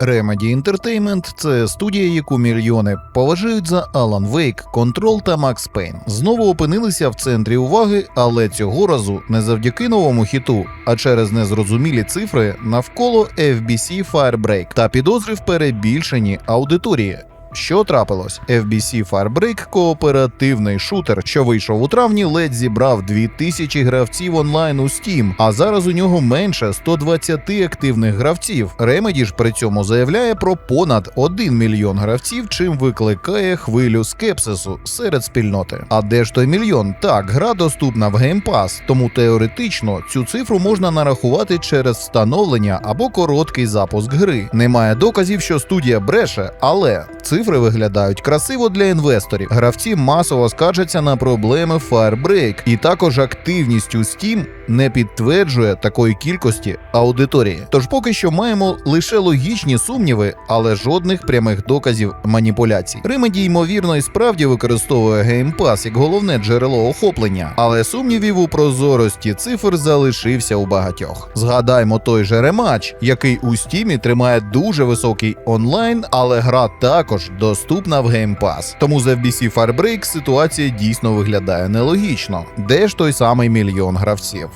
Remedy Entertainment – це студія, яку мільйони поважають за Alan Wake, Control та Max Payne. Знову опинилися в центрі уваги, але цього разу не завдяки новому хіту, а через незрозумілі цифри навколо FBC Firebreak та підозри в перебільшенні аудиторії. Що трапилось? FBC Firebreak – кооперативний шутер, що вийшов у травні, ледь зібрав 2000 гравців онлайн у Steam, а зараз у нього менше 120 активних гравців. Remedy ж при цьому заявляє про понад 1 мільйон гравців, чим викликає хвилю скепсису серед спільноти. А де ж той мільйон? Так, гра доступна в Game Pass, тому теоретично цю цифру можна нарахувати через встановлення або короткий запуск гри. Немає доказів, що студія бреше, але цифри виглядають красиво для інвесторів. Гравці масово скаржаться на проблеми Firebreak, і також активність у Steam не підтверджує такої кількості аудиторії. Тож поки що маємо лише логічні сумніви, але жодних прямих доказів маніпуляцій. Remedy, ймовірно, і справді використовує Pass як головне джерело охоплення, але сумнівів у прозорості цифр залишився у багатьох. Згадаймо той же рематч, який у Steam тримає дуже високий онлайн, але гра також доступна в Pass. Тому з FBC Firebreak ситуація дійсно виглядає нелогічно. Де ж той самий мільйон гравців?